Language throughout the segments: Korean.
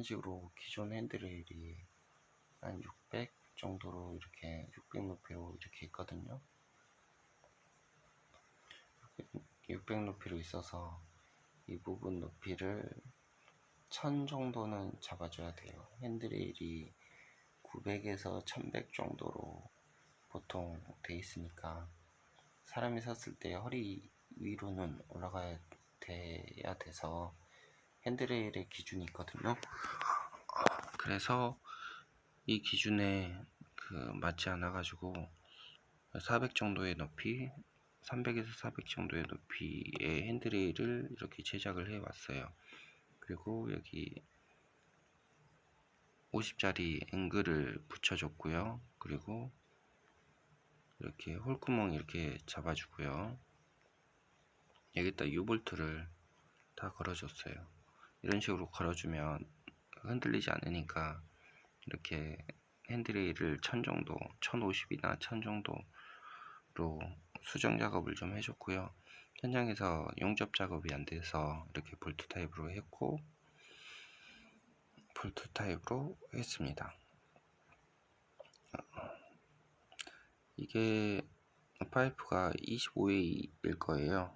이런 식으로 기존 핸드레일이 한 600 정도로 이렇게 600 높이로 이렇게 있거든요. 600 높이로 있어서 이 부분 높이를 1000 정도는 잡아줘야 돼요. 핸드레일이 900에서 1100 정도로 보통 돼 있으니까 사람이 섰을 때 허리 위로는 올라가야 돼야 돼서 핸드레일의 기준이 있거든요. 그래서 이 기준에 그 맞지 않아 가지고 400 정도의 높이 300에서 400 정도의 높이의 핸드레일을 이렇게 제작을 해 왔어요. 그리고 여기 50짜리 앵글을 붙여줬고요. 그리고 이렇게 홀구멍 이렇게 잡아주고요. 여기다 U볼트를 다 걸어줬어요. 이런 식으로 걸어주면 흔들리지 않으니까 이렇게 핸드레일을 1000 정도, 1050이나 1000 정도로 수정 작업을 좀 해줬고요. 현장에서 용접 작업이 안 돼서 이렇게 볼트 타입으로 했고 볼트 타입으로 했습니다. 이게 파이프가 25A일 거예요.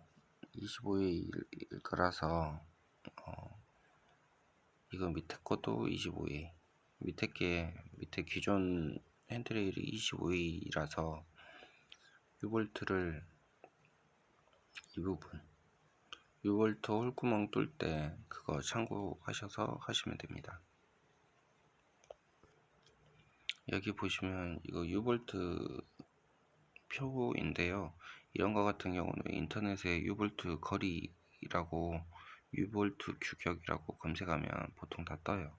25A일 거라서 어, 이거 밑에 것도 25A 밑에 게 밑에 기존 핸드레일이 25A라서 U볼트를 이 부분 U볼트 홀구멍 뚫 때 그거 참고하셔서 하시면 됩니다. 여기 보시면 이거 U볼트 표인데요. 이런 거 같은 경우는 인터넷에 U볼트 거리라고 U볼트 규격이라고 검색하면 보통 다 떠요.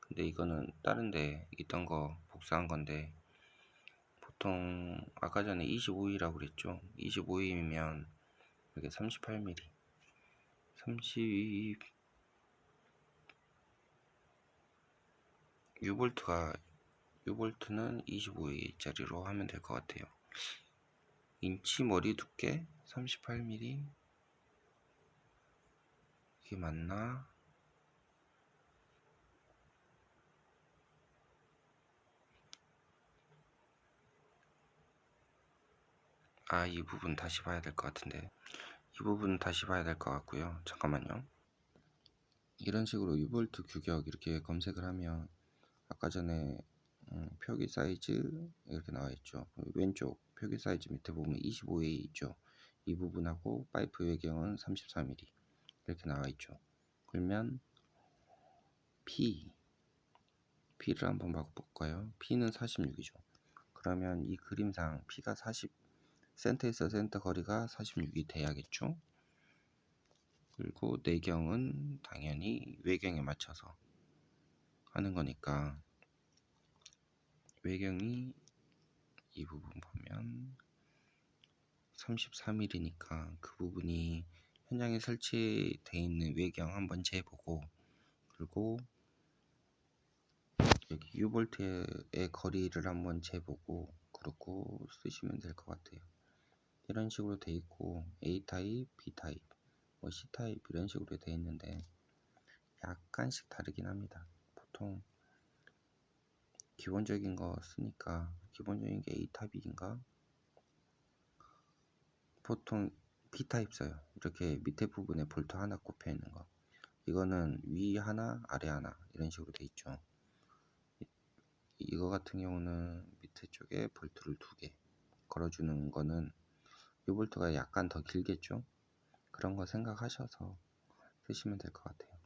근데 이거는 다른데 있던 거 복사한 건데 보통 아까 전에 25이라고 그랬죠. 25이면 이게 38mm 30 U볼트가 U볼트는 25A짜리로 하면 될 것 같아요. 인치 머리 두께 38mm 이게 맞나? 아, 이 부분 다시 봐야 될 것 같은데. 이 부분 다시 봐야 될 것 같고요. 잠깐만요. 이런 식으로 유볼트 규격 이렇게 검색을 하면 아까 전에 음, 표기 사이즈 이렇게 나와 있죠. 왼쪽 표기 사이즈 밑에 보면 25A 있죠. 이 부분하고 파이프 외경은 34mm 이렇게 나와 있죠. 그러면 P P를 한번 바꿔볼까요? P는 46이죠. 그러면 이 그림상 P가 40 센터에서 센터 거리가 46이 돼야겠죠. 그리고 내경은 당연히 외경에 맞춰서 하는 거니까 외경이 이 부분 보면 33mm니까 그 부분이 현장에 설치되어 있는 외경 한번 재보고 그리고 여기 U볼트의 거리를 한번 재보고 그렇고 쓰시면 될 것 같아요. 이런 식으로 돼 있고 A 타입, B 타입, 뭐 C 타입 이런 식으로 돼 있는데 약간씩 다르긴 합니다. 보통 기본적인 거 쓰니까 기본적인 게 A 타입인가? 보통 B 타입 써요. 이렇게 밑에 부분에 볼트 하나 꼽혀 있는 거. 이거는 위 하나, 아래 하나 이런 식으로 돼 있죠. 이거 같은 경우는 밑에 쪽에 볼트를 두 개 걸어주는 거는 이 볼트가 약간 더 길겠죠? 그런 거 생각하셔서 쓰시면 될 것 같아요.